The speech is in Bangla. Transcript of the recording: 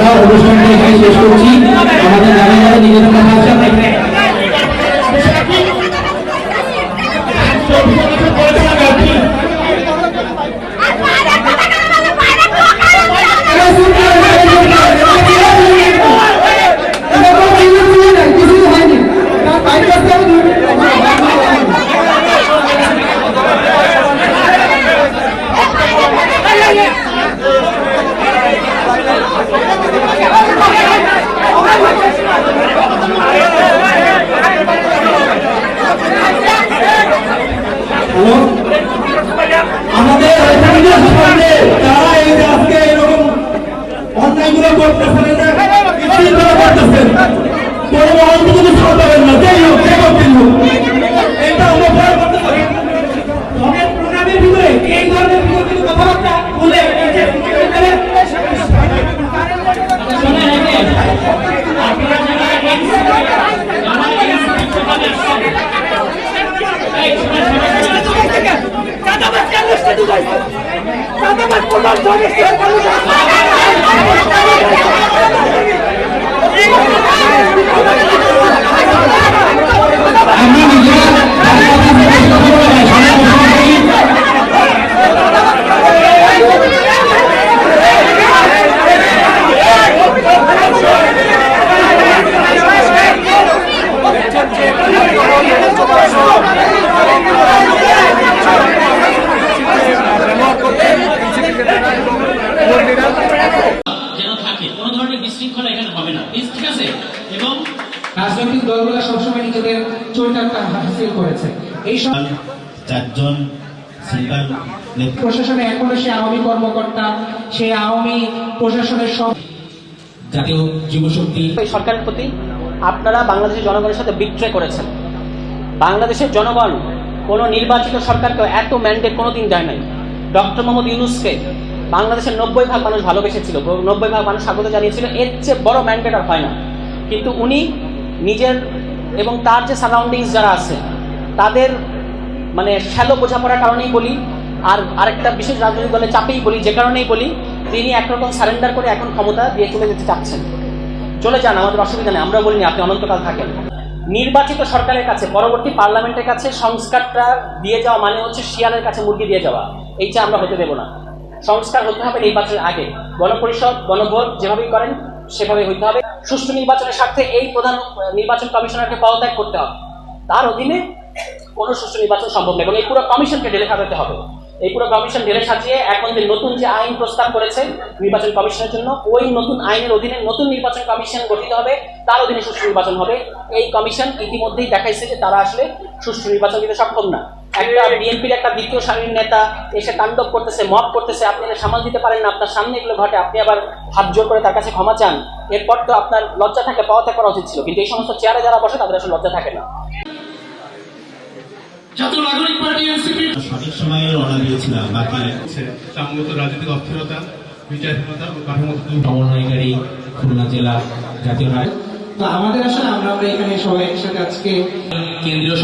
আমরা অনুষ্ঠানটা এই শোনেন, শোনেন, শোনেন। আমি বিশৃঙ্খলা এখানে হবে না। ঠিক আছে? এবং রাজনৈতিক দলগুলো সবসময় নিজেদের চরিতার্থ হাসিল করেছে। এই সব চারজন প্রশাসনে এখনও সে আওয়ামী কর্মকর্তা সে আওয়ামী প্রশাসনের সব জাতীয় যুবশক্তি সরকারের প্রতি আপনারা বাংলাদেশের জনগণের সাথে বিট্রে করেছেন। বাংলাদেশের জনগণ কোনো নির্বাচিত সরকারকে এত ম্যান্ডেট কোনোদিন দেয় নাই। ডক্টর মোহাম্মদ ইউনুসকে বাংলাদেশের নব্বই ভাগ মানুষ ভালোবেসেছিল নব্বই ভাগ মানুষ স্বাগত জানিয়েছিল, এর চেয়ে বড় ম্যান্ডেট আর হয় না। কিন্তু উনি নিজের এবং তার যে সারাউন্ডিংস যারা আছে, তাদের মানে শ্যালো বোঝাপড়ার কারণেই বলি, আর আরেকটা বিশেষ রাজনৈতিক দলের চাপেই বলি, যে কারণেই বলি, তিনি একরকম সারেন্ডার করে এখন ক্ষমতা দিয়ে চলে যেতে চাচ্ছেন। চলে যান, আমাদের অসুবিধা নেই আমরা বলিনি, আপনি অনন্তকাল থাকেন। নির্বাচিত সরকারের কাছে, পরবর্তী পার্লামেন্টের কাছে সংস্কারটা দিয়ে যাওয়া মানে হচ্ছে শিয়ালের কাছে মুরগি দিয়ে যাওয়া। এইটা আমরা হতে দেব না। সংস্কার হতে হবে নির্বাচনের আগে। গণপরিষদ গণভোট যেভাবেই করেন সেভাবে হইতে হবে। সুষ্ঠু নির্বাচনের স্বার্থে এই প্রধান নির্বাচন কমিশনারকে পদত্যাগ করতে হবে। তার অধীনে কোনো সুষ্ঠু নির্বাচন সম্ভব নয় এবং এই পুরো কমিশনকে ঢেলে সাজাতে হবে। এই পুরো কমিশন ঢেলে সাজিয়ে এখন যে নতুন যে আইন প্রস্তাব করেছে নির্বাচন কমিশনের জন্য, ওই নতুন আইনের অধীনে নতুন নির্বাচন কমিশন গঠিত হবে, তার অধীনে সুষ্ঠু নির্বাচন হবে। এই কমিশন ইতিমধ্যেই দেখাইছে যে তারা আসলে সুষ্ঠু নির্বাচন দিতে সক্ষম না। একটা বিএনপির একটা দ্বিতীয় সারির নেতা এসে তাণ্ডব করতেছে মব করতেছে আপনি এটা সামাল দিতে পারেন না আপনার সামনে এগুলো ঘটে আপনি আবার হাত জোর করে তার কাছে ক্ষমা চান। এরপর তো আপনার লজ্জা থাকে পদত্যাগ করা উচিত ছিল কিন্তু এই সমস্ত চেয়ারে যারা বসে তাদের আসলে লজ্জা থাকে না। জাতীয় নাগরিক পার্টি এনসিপি সঠিক সময়ে রওনা দিয়েছিলাম বাকি সামগ্রিক রাজনৈতিক অস্থিরতা বিচারহীনতা ও কাঠামোগত সমন্বয়কারী খুলনা জেলা জাতীয় আমাদের আসলে আমরা আমরা এখানে সবাই একসাথে আজকে কেন্দ্রীয়